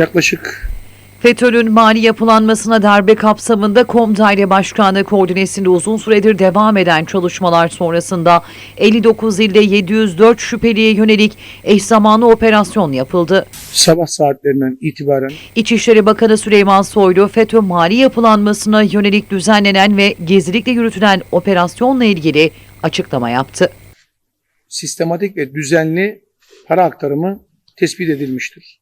yaklaşık FETÖ'nün mali yapılanmasına darbe kapsamında KOM Daire Başkanlığı koordinesinde uzun süredir devam eden çalışmalar sonrasında 59 ilde 704 şüpheliye yönelik eş zamanlı operasyon yapıldı. sabah saatlerinden itibaren İçişleri Bakanı Süleyman Soylu, FETÖ mali yapılanmasına yönelik düzenlenen ve gizlilikle yürütülen operasyonla ilgili açıklama yaptı. sistematik ve düzenli para aktarımı tespit edilmiştir.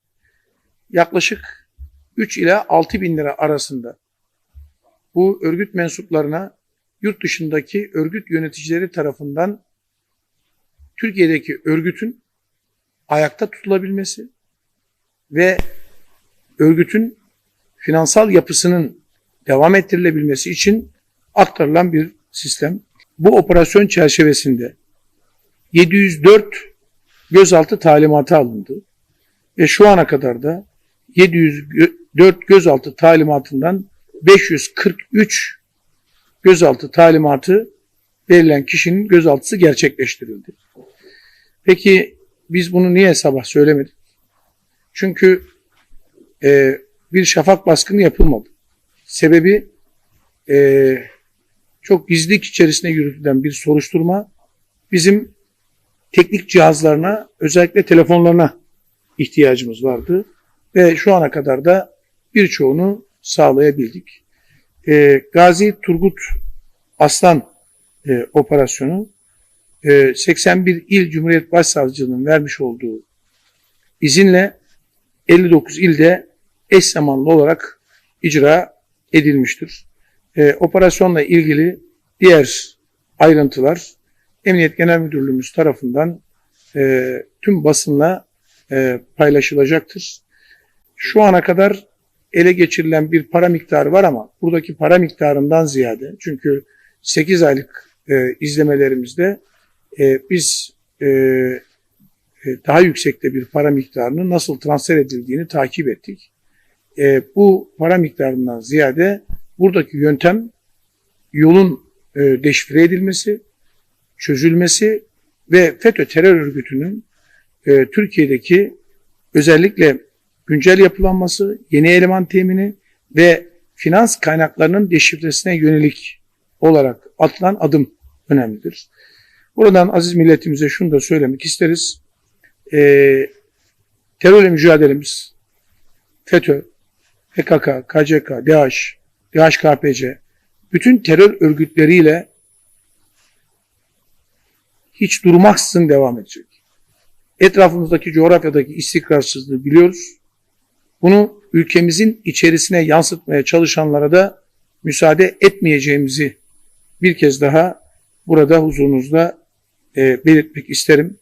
Yaklaşık 3 ila 6 bin lira arasında bu örgüt mensuplarına yurt dışındaki örgüt yöneticileri tarafından Türkiye'deki örgütün ayakta tutulabilmesi ve örgütün finansal yapısının devam ettirilebilmesi için aktarılan bir sistem. Bu operasyon çerçevesinde 704 gözaltı talimatı alındı. Ve şu ana kadar da 704 gözaltı talimatından 543 gözaltı talimatı verilen kişinin gözaltısı gerçekleştirildi. Peki biz bunu niye sabah söylemedik? Çünkü e, bir şafak baskını yapılmadı. Sebebi e, çok gizlilik içerisinde yürütülen bir soruşturma bizim teknik cihazlarına özellikle telefonlarına ihtiyacımız vardı. Ve şu ana kadar da birçoğunu sağlayabildik. Ee, Gazi Turgut Aslan e, operasyonu e, 81 İl Cumhuriyet Başsavcılığı'nın vermiş olduğu izinle 59 ilde eş zamanlı olarak icra edilmiştir. E, operasyonla ilgili diğer ayrıntılar Emniyet Genel Müdürlüğümüz tarafından e, tüm basınla e, paylaşılacaktır. Şu ana kadar ele geçirilen bir para miktarı var ama buradaki para miktarından ziyade çünkü 8 aylık e, izlemelerimizde e, biz e, e, daha yüksekte bir para miktarının nasıl transfer edildiğini takip ettik. E, bu para miktarından ziyade buradaki yöntem yolun e, deşifre edilmesi, çözülmesi ve FETÖ terör örgütünün e, Türkiye'deki özellikle güncel yapılanması, yeni eleman temini ve finans kaynaklarının deşifresine yönelik olarak atılan adım önemlidir. Buradan aziz milletimize şunu da söylemek isteriz. E, terörle mücadelemiz FETÖ, PKK, KCK, DAEŞ, DHKPC, bütün terör örgütleriyle hiç durmaksızın devam edecek. Etrafımızdaki coğrafyadaki istikrarsızlığı biliyoruz. Bunu ülkemizin içerisine yansıtmaya çalışanlara da müsaade etmeyeceğimizi bir kez daha burada huzurunuzda e, belirtmek isterim.